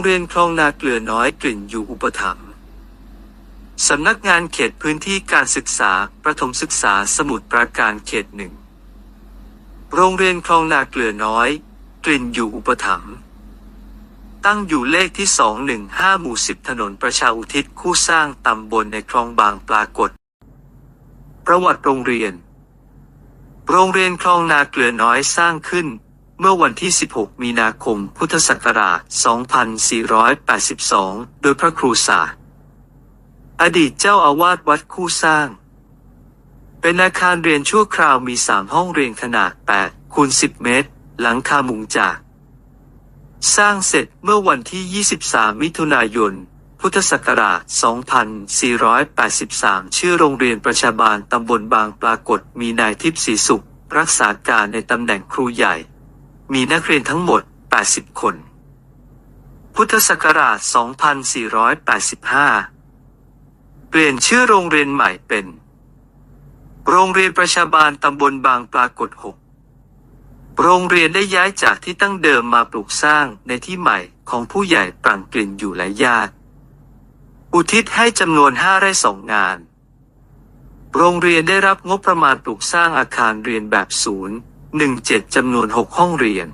โรงเรียนคลองนาเกลือน้อยกลิ่นอยู่อุปถัมภ์สำนักงานเขตพื้นที่การศึกษา ประถมศึกษาสมุทรปราการเขตหนึ่ง โรงเรียนคลองนาเกลือน้อย กลิ่นอยู่อุปถัมภ์ตั้งอยู่เลขที่ 215 หมู่ 10 ถนนประชาอุทิศคู่สร้างตำบลในคลองบางปรากฏ ประวัติโรงเรียน โรงเรียนคลองนาเกลือน้อยสร้างขึ้น เมื่อวันที่ 16 มีนาคม พุทธศักราช 2482 โดยพระครูศาสอดีตเจ้าอาวาสวัดคู่สร้าง เป็นอาคารเรียนชั่วคราวมี 3 ห้องเรียนขนาด 8 คูณ 10 เมตร หลังคามุงจาก สร้างเสร็จเมื่อวันที่ 23 มิถุนายน พุทธศักราช 2483 ชื่อโรงเรียนประชาบาลตำบลบางปรากฏมีนายทิพย์ศรีสุข รักษาการในตำแหน่งครูใหญ่ มีนักเรียนทั้งหมด 80 คน พุทธศักราช 2485 เปลี่ยนชื่อโรงเรียนใหม่เป็น โรงเรียนประชาบาลตำบลบางปรากฏ 6 โรงเรียนได้ย้ายจากที่ตั้งเดิมมาปลูกสร้างในที่ใหม่ของผู้ใหญ่ปรังกลิ่นอยู่หลายญาติ อุทิศให้จำนวนห้าไร่สองงาน โรงเรียนได้รับงบประมาณปลูกสร้างอาคารเรียนแบบศูนย์ หนึ่งเจ็ดจำนวนหกห้องเรียน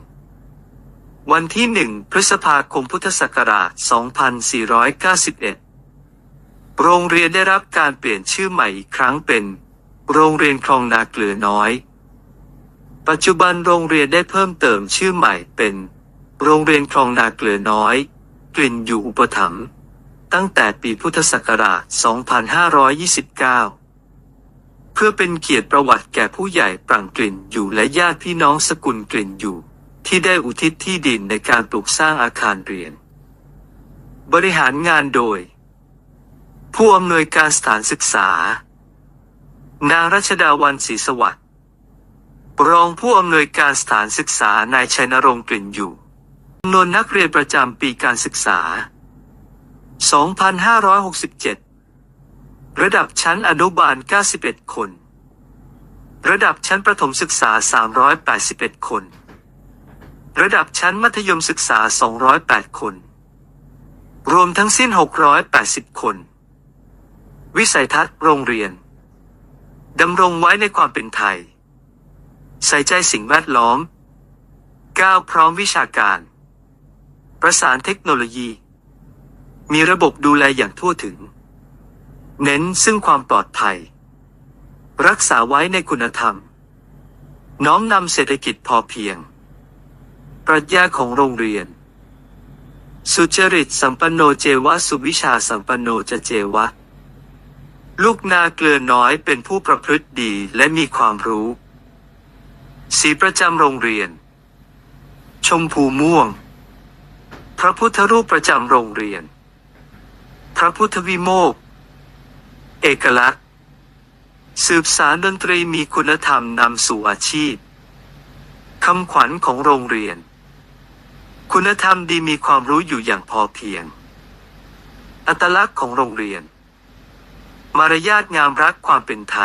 วันที่หนึ่งพฤษภาคมพุทธศักราช 2491 โรงเรียนได้รับการเปลี่ยนชื่อใหม่อีกครั้งเป็น โรงเรียนคลองนาเกลือน้อย ปัจจุบันโรงเรียนได้เพิ่มเติมชื่อใหม่เป็น โรงเรียนคลองนาเกลือน้อย กลิ่นอยู่อุปถัมภ์ตั้งแต่ปีพุทธศักราช 2529 เพื่อเป็นเกียรติประวัติแก่ผู้ใหญ่ปรังกลิ่นอยู่และญาติพี่น้องสกุลกลิ่นอยู่ ที่ได้อุทิศที่ดินในการปลูกสร้างอาคารเรียน บริหารงานโดย ผู้อำนวยการสถานศึกษา นางรัชดาวันศรีสวัสดิ์รองผู้อำนวยการสถานศึกษานายชัยนรงค์กลิ่นอยู่จำนวนนักเรียนประจำปีการศึกษา 2567 ระดับชั้นอนุบาล 91 คน ระดับชั้นประถมศึกษา 381 คน ระดับชั้นมัธยมศึกษา 208 คน รวมทั้งสิ้น 680 คน วิสัยทัศน์โรงเรียน ดำรงไว้ในความเป็นไทย ใส่ใจสิ่งแวดล้อมก้าวพร้อมวิชาการ ประสานเทคโนโลยี มีระบบดูแลอย่างทั่วถึง เน้นซึ่งความปลอดภัย รักษาไว้ในคุณธรรม น้อมนำเศรษฐกิจพอเพียง ปรัชญาของโรงเรียน สุจริตสัมปันโนเจวะ สุวิชาสัมปันโนจะเจวะ ลูกนาเกลือน้อยเป็นผู้ประพฤติดีและมีความรู้ สีประจำโรงเรียน ชมพูม่วง พระพุทธรูปประจำโรงเรียน พระพุทธวิโมก เอกลักษณ์ สืบสารดนตรีมีคุณธรรมนำสู่อาชีพคำขวัญของโรงเรียน คุณธรรมดีมีความรู้อยู่อย่างพอเพียง อัตลักษณ์ของโรงเรียน มารยาทงามรักความเป็นไทย